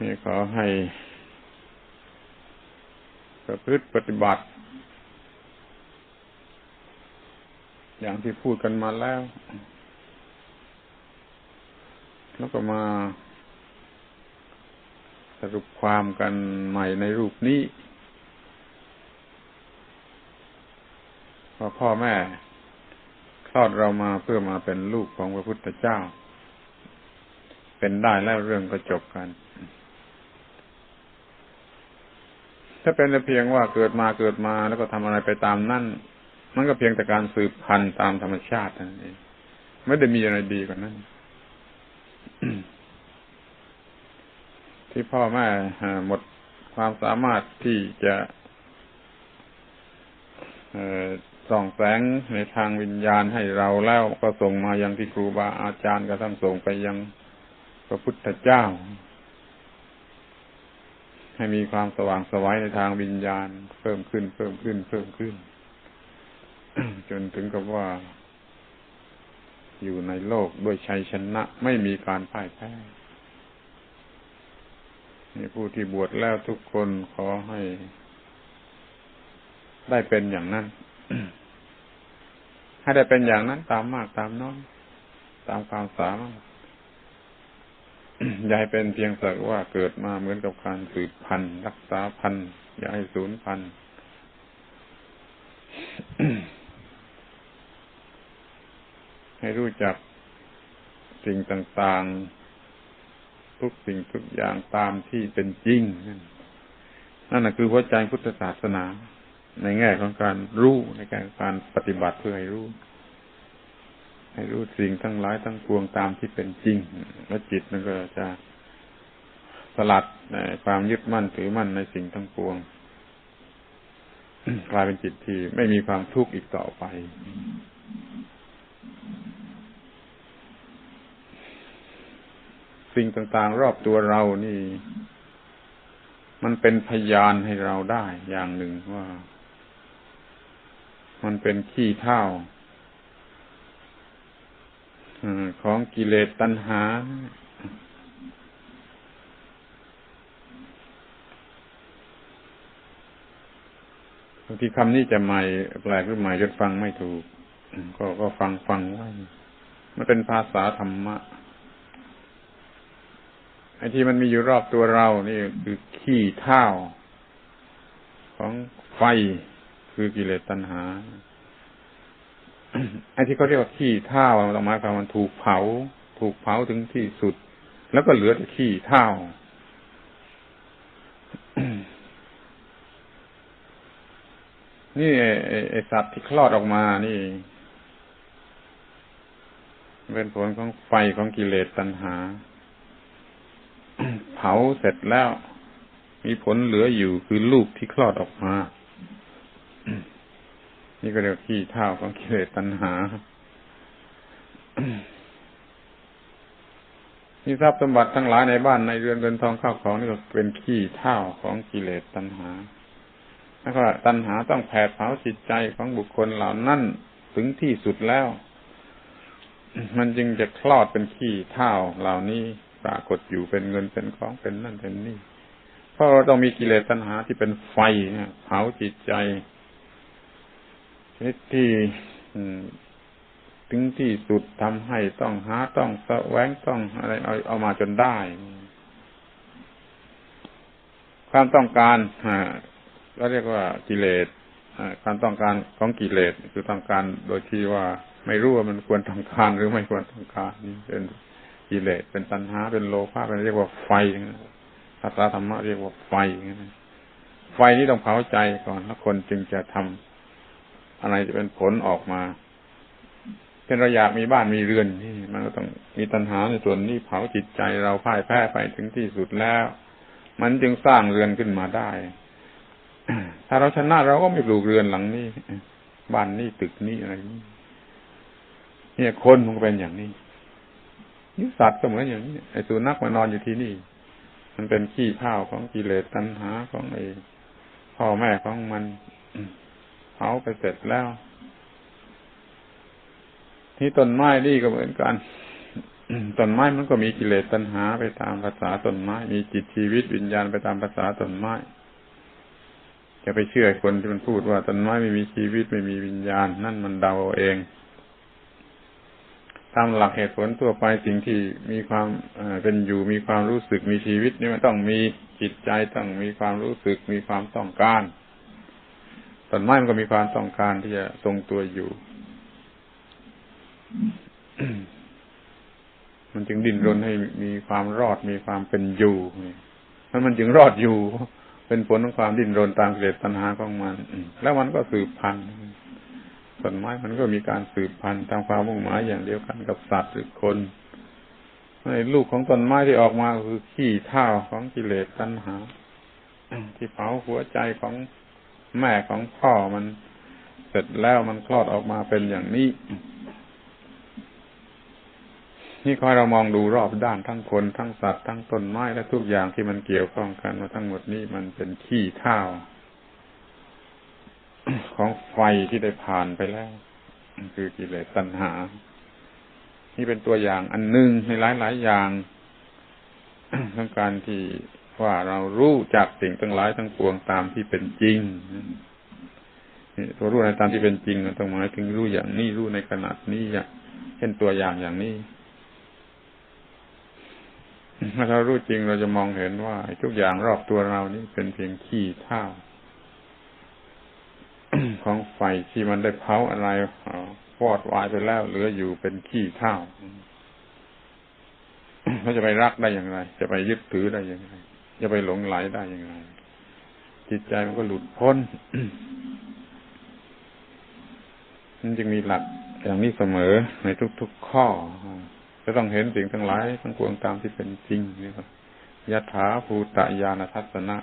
นี่ขอให้ประพฤติปฏิบัติ อย่างที่พูดกันมาแล้ว แล้วก็มาสรุปความกันใหม่ในรูปนี้ว่าพ่อแม่คลอดเรามาเพื่อมาเป็นลูกของพระพุทธเจ้า เป็นได้แล้วเรื่องก็จบกัน ถ้าเป็นแต่เพียงว่าเกิดมาเกิดมาแล้วก็ทำอะไรไปตามนั่นมันก็เพียงแต่การสืบพันธุ์ตามธรรมชาตินั่นเองไม่ได้มีอะไรดีกว่านั้นที่พ่อแม่หมดความสามารถที่จะส่องแสงในทางวิญญาณให้เราแล้วก็ส่งมายังที่ครูบาอาจารย์ก็ทั้งส่งไปยังพระพุทธเจ้า ให้มีความสว่างสวัยในทางวิญญาณ เพิ่มขึ้น เพิ่มขึ้น เพิ่มขึ้น จนถึงกับว่า อยู่ในโลกด้วยชัยชนะ ไม่มีการพ่ายแพ้นี่ผู้ที่บวชแล้วทุกคนขอให้ ได้เป็นอย่างนั้น ให้ได้เป็นอย่างนั้นตามมากตามน้อยตามความสามารถ อย่าให้เป็นเพียงสักว่าเกิดมาเหมือนกับการสืบพันธุ์รักษาพันธุ์อย่าให้สูญพันธุ์ให้รู้จักสิ่งต่างๆ ทุกสิ่งทุกอย่างตามที่เป็นจริง นั่นคือหัวใจพุทธศาสนา ในแง่ของการรู้ในการการปฏิบัติเพื่อให้รู้ ให้รู้สิ่งทั้งหลายทั้งปวงตามที่เป็นจริง แล้วจิตมันก็จะสลัดความยึดมั่นถือมั่นในสิ่งทั้งปวงกลายเป็นจิตที่ไม่มีความทุกข์อีกต่อไป สิ่งต่างๆ รอบตัวเรานี่ มันเป็นพยานให้เราได้อย่างหนึ่งว่า มันเป็นขี้เท่า ของกิเลสตัณหา บางทีคำนี้จะใหม่แปลกหรือใหม่จนฟังไม่ถูก ก็ก็ฟังฟังไว้ มันเป็นภาษาธรรมะ ไอ้ที่มันมีอยู่รอบตัวเรานี่คือขี้เท่าของไฟคือกิเลสตัณหา ไอ้ที่เขาเรียกว่าขี้เท่ามันต้องหมาความมันถูกเผา ถูกเผาถึงที่สุด แล้วก็เหลือแต่ขี้เท่านี่ไอสัตว์ที่คลอดออกมานี่ เป็นผลของไฟของกิเลสตัณหา เผาเสร็จแล้ว มีผลเหลืออยู่คือลูกที่คลอดออกมา นี่ก็เรียกขี้เท่าของกิเลสตัณหานี่ทรัพย์สมบัติทั้งหลายในบ้านในเรือนเงินทองข้าวของนี่ก็เป็นขี้เท่าของกิเลสตัณหาแล้วก็ตัณหาต้องแผดเผาจิตใจของบุคคลเหล่านั้นถึงที่สุดแล้ว มันจึงจะคลอดเป็นขี้เท่าเหล่านี้ปรากฏอยู่เป็นเงินเป็นของเป็นนั่นเป็นนี่ เพราะเราต้องมีกิเลสตัณหาที่เป็นไฟเผาจิตใจ ชนิดที่ถึงที่สุดทำให้ต้องหาต้องแสวงต้องอะไรเอาเอามาจนได้ ความต้องการก็เรียกว่ากิเลสความต้องการของกิเลสคือต้องการโดยที่ว่าไม่รู้ว่ามันควรต้องการหรือไม่ควรต้องการนี่เป็นกิเลสเป็นตัณหาเป็นโลภะเป็นเรียกว่าไฟภาษาธรรมะเรียกว่าไฟไฟนี้ต้องเผาใจก่อนแล้วคนจึงจะทำ อะไรจะเป็นผลออกมาเช่นเราอยากมีบ้านมีเรือนนี่มันก็ต้องมีตัณหาในส่วนนี้เผาจิตใจเราพ่ายแพ้ไปถึงที่สุดแล้ว มันจึงสร้างเรือนขึ้นมาได้ ถ้าเราชนะเราก็ไม่ปลูกเรือนหลังนี้บ้านนี้ตึกนี้อะไรนี้เนี่ยคนมันก็เป็นอย่างนี้นิสัตว์ก็เหมือนอย่างนี้ไอ้สุนัขมานอนอยู่ที่นี่ มันเป็นขี้ข้าวของกิเลสตัณหาของไอ้พ่อแม่ของมัน เผาไปเสร็จแล้ว ที่ต้นไม้นี่ก็เหมือนกันต้นไม้มันก็มีกิเลสตัณหาไปตามภาษาต้นไม้ มีจิตชีวิตวิญญาณไปตามภาษาต้นไม้จะไปเชื่อคนที่มันพูดว่าต้นไม้ไม่มีชีวิตไม่มีวิญญาณ นั่นมันเดาเองตามหลักเหตุผลทั่วไปสิ่งที่มีความเป็นอยู่มีความรู้สึกมีชีวิตนี่มันต้องมีจิตใจต้องมีความรู้สึกมีความต้องการ ต้นไม้มันก็มีความต้องการที่จะทรงตัวอยู่ มันจึงดิ้นรนให้มีความรอดมีความเป็นอยู่นั่นมันจึงรอดอยู่ เป็นผลของความดิ้นรนตามเกล็ดตัณหาของมัน แล้วมันก็สืบพันธุ์ต้นไม้มันก็มีการสืบพันธุ์ตามความมุ่งหมายอย่างเดียวกันกับสัตว์หรือคนในลูกของต้นไม้ที่ออกมาคือขี้เท่าของกิเลสตัณหา ที่เผาหัวใจของ แม่ของพ่อมันเสร็จแล้วมันคลอดออกมาเป็นอย่างนี้ นี่คอยเรามองดูรอบด้านทั้งคนทั้งสัตว์ทั้งต้นไม้และทุกอย่างที่มันเกี่ยวข้องกันมาทั้งหมดนี้มันเป็นขี้เท่าของไฟที่ได้ผ่านไปแล้ว คือกิเลสตัณหา นี่เป็นตัวอย่างอันหนึ่งในหลายๆอย่างทั้งการที่ ว่าเรารู้จักสิ่งทั้งหลายทั้งปวงตามที่เป็นจริงตัวรู้ในตามที่เป็นจริงต้องหมายถึงรู้อย่างนี้รู้ในขนาดนี้อย่างเช่นตัวอย่างอย่างนี้ถ้าเรารู้จริงเราจะมองเห็นว่า ทุกอย่างรอบตัวเรานี่เป็นเพียงขี้เท่าของไฟที่มันได้เผาอะไรฟอดวายไปแล้วเหลืออยู่เป็นขี้เท่าเขาจะไปรักได้อย่างไร จะไปยึดถือได้อย่างไร จะไปหลงไหลได้ย่างไรจิตใจมันก็หลุดพ้นมันจึงมีหลักอย่างนี้เสมอในทุกๆข้อจะต้องเห็นสิ่งทั้งหลายทั้งปวงตามที่เป็นจริงนี่ครับยถาภูตญาณทัศนะ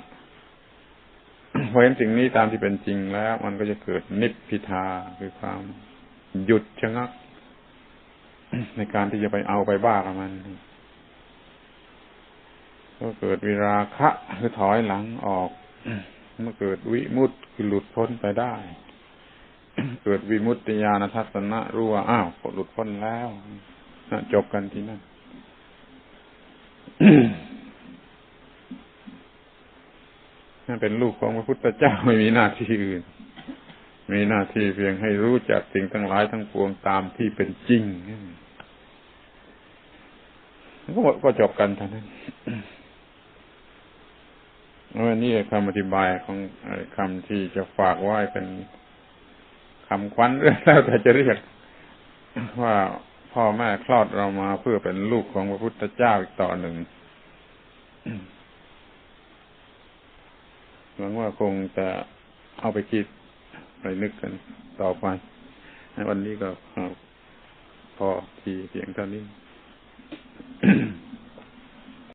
พอเห็นสิ่งนี้ตามที่เป็นจริงแล้ว มันก็จะเกิดนิพพิทาคือความหยุดชะงัก ในการที่จะไปเอาไปบ้ากับมัน ก็เกิดวิราคะคือถอยหลังออกเมื่อเกิดวิมุตติคือหลุดพ้นไปได้ เกิดวิมุตติญาณทัศนะรู้ว่าอ้าวหลุดพ้นแล้วจบกันที่นั่นนั่นเป็นลูกของพระพุทธเจ้าไม่มีหน้าที่อื่น มีหน้าที่เพียงให้รู้จักสิ่งทั้งหลายทั้งปวงตามที่เป็นจริงก็ก็จบกันเท่านั้น วันนี้คำอธิบายของคำที่จะฝากไว้เป็นคำควันเรื่องแล้วแต่จะเรียกว่าพ่อแม่คลอดเรามาเพื่อเป็นลูกของพระพุทธเจ้าอีกต่อหนึ่งหวังว่าคงจะเอาไปคิดไปนึกกันต่อไปวันนี้ก็พอทีเพียงเท่านี้